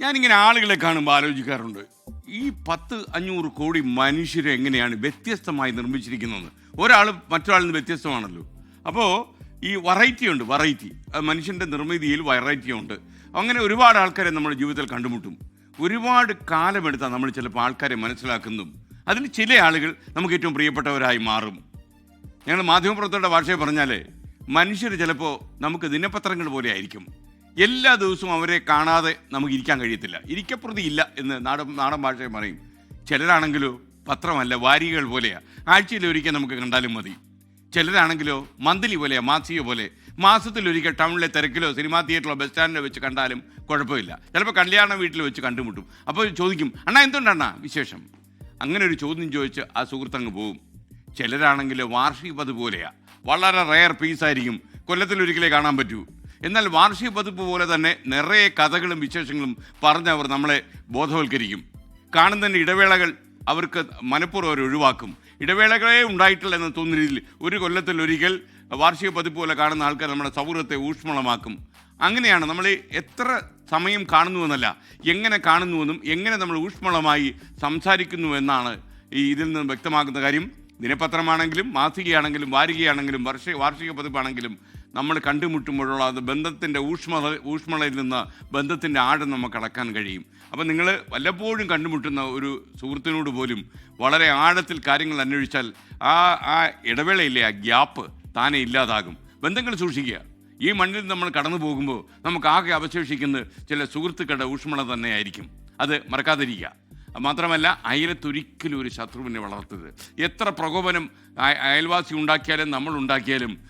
ഞാനിങ്ങനെ ആളുകളെ കാണുമ്പോൾ ആലോചിക്കാറുണ്ട്. ഈ പത്ത് അഞ്ഞൂറ് കോടി മനുഷ്യരെ എങ്ങനെയാണ് വ്യത്യസ്തമായി നിർമ്മിച്ചിരിക്കുന്നത്? ഒരാൾ മറ്റൊരാളിൽ നിന്ന് വ്യത്യസ്തമാണല്ലോ. അപ്പോൾ ഈ വെറൈറ്റി ഉണ്ട് വെറൈറ്റി മനുഷ്യന്റെ നിർമ്മിതിയിൽ വെറൈറ്റി ഉണ്ട്. അങ്ങനെ ഒരുപാട് ആൾക്കാരെ നമ്മുടെ ജീവിതത്തിൽ കണ്ടുമുട്ടും. ഒരുപാട് കാലമെടുത്താൽ നമ്മൾ ചിലപ്പോൾ ആൾക്കാരെ മനസ്സിലാക്കുന്നതും. അതിൽ ചില ആളുകൾ നമുക്ക് ഏറ്റവും പ്രിയപ്പെട്ടവരായി മാറും. ഞങ്ങൾ മാധ്യമപ്രവർത്തകരുടെ ഭാഷയെ പറഞ്ഞാൽ മനുഷ്യർ ചിലപ്പോൾ നമുക്ക് ദിനപത്രങ്ങൾ പോലെ ആയിരിക്കും. എല്ലാ ദിവസവും അവരെ കാണാതെ നമുക്ക് ഇരിക്കാൻ കഴിയത്തില്ല. ഇരിക്കപ്രതി ഇല്ല എന്ന് നാടൻ നാടൻ ഭാഷയിൽ പറയും. ചിലരാണെങ്കിലോ പത്രമല്ല വാരികൾ പോലെയാണ് ആഴ്ചയിൽ ഒരിക്കൽ നമുക്ക് കണ്ടാലും മതി. ചിലരാണെങ്കിലോ മന്ത്ലി പോലെയാ മാസിക പോലെ. മാസത്തിലൊരിക്കൽ ടൗണിലെ തിരക്കിലോ സിനിമാ തിയേറ്ററിലോ ബസ് സ്റ്റാൻഡിലോ വെച്ച് കണ്ടാലും കുഴപ്പമില്ല. ചിലപ്പോൾ കല്യാണ വീട്ടിൽ വെച്ച് കണ്ടുമുട്ടും. അപ്പോൾ ചോദിക്കും അണ്ണാ എന്തുണ്ടണ്ണാ വിശേഷം? അങ്ങനെ ഒരു ചോദ്യം ചോദിച്ച് ആ സുഹൃത്തങ്ങ് പോവും. ചിലരാണെങ്കിൽ വാർഷിക പതിപ്പ് പോലെയാ. വളരെ റെയർ പീസായിരിക്കും. കൊല്ലത്തിലൊരിക്കലേ കാണാൻ പറ്റൂ. എന്നാൽ വാർഷിക പതിപ്പ് പോലെ തന്നെ നിറയെ കഥകളും വിശേഷങ്ങളും പറഞ്ഞ് അവർ നമ്മളെ ബോധവൽക്കരിക്കും. കാണുന്നതിന്റെ ഇടവേളകൾ അവർക്ക് മനഃപൂർവം അവർ ഒഴിവാക്കും. ഇടവേളകളേ ഉണ്ടായിട്ടില്ല എന്ന് തോന്നുന്ന രീതിയിൽ ഒരു കൊല്ലത്തിൽ ഒരിക്കൽ വാർഷിക പതിപ്പ് പോലെ കാണുന്ന ആൾക്കാർ നമ്മുടെ സൗഹൃദത്തെ ഊഷ്മളമാക്കും. അങ്ങനെയാണ് നമ്മൾ എത്ര സമയം കാണുന്നുവെന്നല്ല എങ്ങനെ കാണുന്നുവെന്നും എങ്ങനെ നമ്മൾ ഊഷ്മളമായി സംസാരിക്കുന്നു എന്നാണ് ഈ ഇതിൽ നിന്ന് വ്യക്തമാക്കുന്ന കാര്യം. ദിനപത്രമാണെങ്കിലും മാസികയാണെങ്കിലും വാരികയാണെങ്കിലും വർഷ വാർഷിക പതിപ്പാണെങ്കിലും നമ്മൾ കണ്ടുമുട്ടുമ്പോഴുള്ള അത് ബന്ധത്തിന്റെ ഊഷ്മള ഊഷ്മളയിൽ നിന്ന് ബന്ധത്തിന്റെ ആഴം നമുക്ക് അളക്കാൻ കഴിയും. അപ്പം നിങ്ങൾ വല്ലപ്പോഴും കണ്ടുമുട്ടുന്ന ഒരു സുഹൃത്തിനോട് പോലും വളരെ ആഴത്തിൽ കാര്യങ്ങൾ അന്വേഷിച്ചാൽ ആ ആ ഇടവേളയില്ലേ ആ ഗ്യാപ്പ് താനെ ഇല്ലാതാകും. ബന്ധങ്ങൾ സൂക്ഷിക്കുക. ഈ മണ്ണിൽ നമ്മൾ കടന്നു പോകുമ്പോൾ നമുക്ക് ആകെ അവശേഷിക്കുന്ന ചില സുഹൃത്തുക്കളുടെ ഊഷ്മള തന്നെയായിരിക്കും. അത് മറക്കാതിരിക്കുക. മാത്രമല്ല അയലത്തൊരിക്കലും ഒരു ശത്രുവിനെ വളർത്തരുത്. എത്ര പ്രകോപനം അയൽവാസി ഉണ്ടാക്കിയാലും നമ്മൾ ഉണ്ടാക്കിയാലും